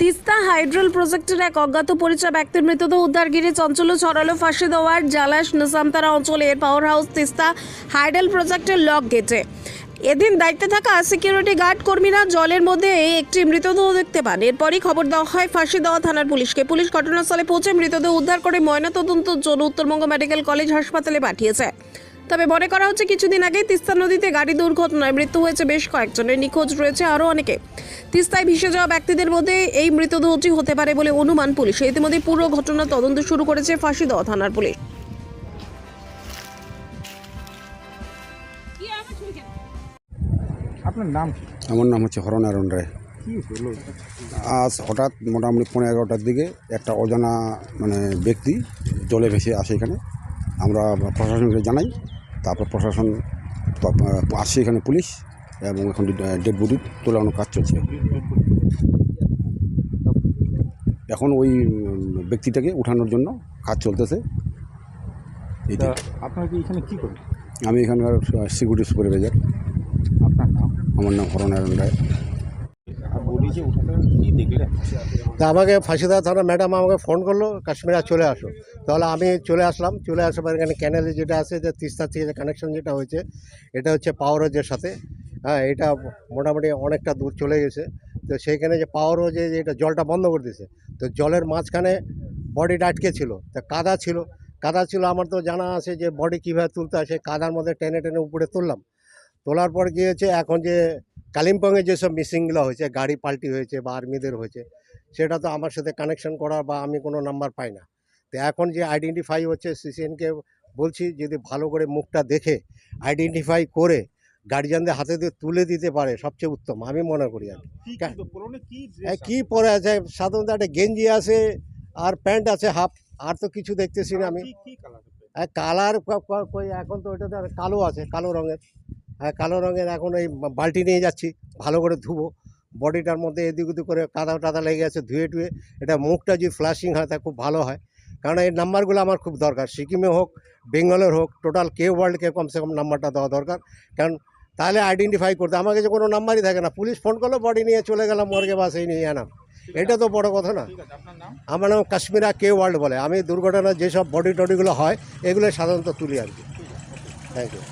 তিস্তা হাইড্রোল প্রজেক্টের এক অজ্ঞাত পরিচয় ব্যক্তির মৃতদেহ উদ্ধার ঘিরে চঞ্চল ছড়ালো ফাঁসি দেওয়ার জালাস নিজামতারা অঞ্চলের পাওয়ার হাউস তিস্তা হাইড্রোল প্রজেক্টের লক গেটে এদিন দায়িত্বে থাকা সিকিউরিটি গার্ড কর্মীরা জলের মধ্যে একটি মৃতদেহ দেখতে পান। এরপরই খবর দেওয়া হয়, ফাঁসি দেওয়া থানার পুলিশকে। পুলিশ ঘটনাস্থলে পৌঁছে মৃতদেহ উদ্ধার করে ময়নাতদন্তের জন্য উত্তরবঙ্গ মেডিকেল কলেজ হাসপাতালে পাঠিয়েছে। তবে মনে করা হচ্ছে কিছুদিন আগে তিস্তা নদীতে গাড়ি দুর্ঘটনায় মৃত্যু হয়েছে বেশ কয়েকজনের। নিখোঁজ রয়েছে আরও অনেকে। তিস্তায় ভেসে যাওয়া ব্যক্তিদের মধ্যে এই মৃতদেহটি হতে পারে বলে অনুমান পুলিশ। ইতিমধ্যে পুরো ঘটনা তদন্ত শুরু করেছে ফাঁসি দেওয়া থানার পুলিশ। আপনার নাম আমার নাম হচ্ছে হরনারায়ণ রায়। আজ হঠাৎ মোটামুটি পনেরো এগারোটার দিকে একটা অজানা মানে ব্যক্তি জলে ভেসে আসে এখানে। আমরা প্রশাসনকে জানাই তারপর প্রশাসন আসছে এখানে পুলিশ এবং এখন ডেড বডি তোলানোর কাজ চলছে। এখন ওই ব্যক্তিটাকে উঠানোর জন্য কাজ চলতেছে। আপনার কি এখানে কি করেন? আমি এখানকার সিকিউরিটি সুপারভাইজার আপনার নাম? আমার নাম হরনারায়ণ রায় তা আমাকে ফাঁসিদা থানা ম্যাডাম আমাকে ফোন করল, কাশ্মীরা চলে আসো। তাহলে আমি চলে আসলাম, চলে আসার পর এখানে ক্যানেলে যেটা আছে, যে তিস্তা থেকে যে কানেকশন যেটা হয়েছে, এটা হচ্ছে পাওয়ার হাউজের সাথে। হ্যাঁ এটা মোটামুটি অনেকটা দূর চলে গেছে। তো সেইখানে যে পাওয়ার হাউজে যে এটা জলটা বন্ধ করে দিয়েছে, তো জলের মাঝখানে বডিটা আটকে ছিল, তা কাদা ছিল। কাদা ছিল, আমার তো জানা আছে যে বডি কীভাবে তুলতে হয়, সেই কাদার মধ্যে টেনে টেনে উপরে তুললাম। তোলার পর কী হয়েছে, এখন যে কালিম্পংয়ে যেসব মিসিংগুলো হয়েছে গাড়ি পাল্টি হয়েছে বা আর্মিদের হয়েছে সেটা তো আমার সাথে কানেকশন করার বা আমি কোনো নাম্বার পাই না। তো এখন যে আইডেন্টিফাই হচ্ছে সিসিএনকে বলছি যদি ভালো করে মুখটা দেখে আইডেন্টিফাই করে গার্জিয়ানদের হাতে দিয়ে তুলে দিতে পারে সবচেয়ে উত্তম আমি মনে করি আর কি কী পরে আছে? সাধারণত একটা গেঞ্জি আছে আর প্যান্ট আছে হাফ আর তো কিছু দেখতেছি না আমি। কালার কই এখন তো ওইটাতে আর কালো আছে কালো রঙের। হ্যাঁ কালো রঙের এখন এই বালতি নিয়ে যাচ্ছি ভালো করে ধুবো। বডিটার মধ্যে এদিক ওদিক করে কাদা টাদা লেগে আছে ধুয়ে টুয়ে। এটা মুখটা যদি ফ্লাশিং হয় তা খুব ভালো হয়। কারণ এই নাম্বারগুলো আমার খুব দরকার। সিকিমে হোক বেঙ্গলের হোক টোটাল কে ওয়ার্ল্ডকে কমসে কম নাম্বারটা দেওয়া দরকার। কারণ তাহলে আইডেন্টিফাই করতে আমার কাছে কোনো নাম্বারই থাকে না। পুলিশ ফোন করল বডি নিয়ে চলে গেলাম মর্গে বাস এই নিয়ে আনাম এটা তো বড় কথা না। আমার নাম কাশ্মীরা কে ওয়ার্ল্ড বলে। আমি দুর্ঘটনা যেসব বডি টডিগুলো হয় এগুলো সাধারণত তুলি আর কি। Thank you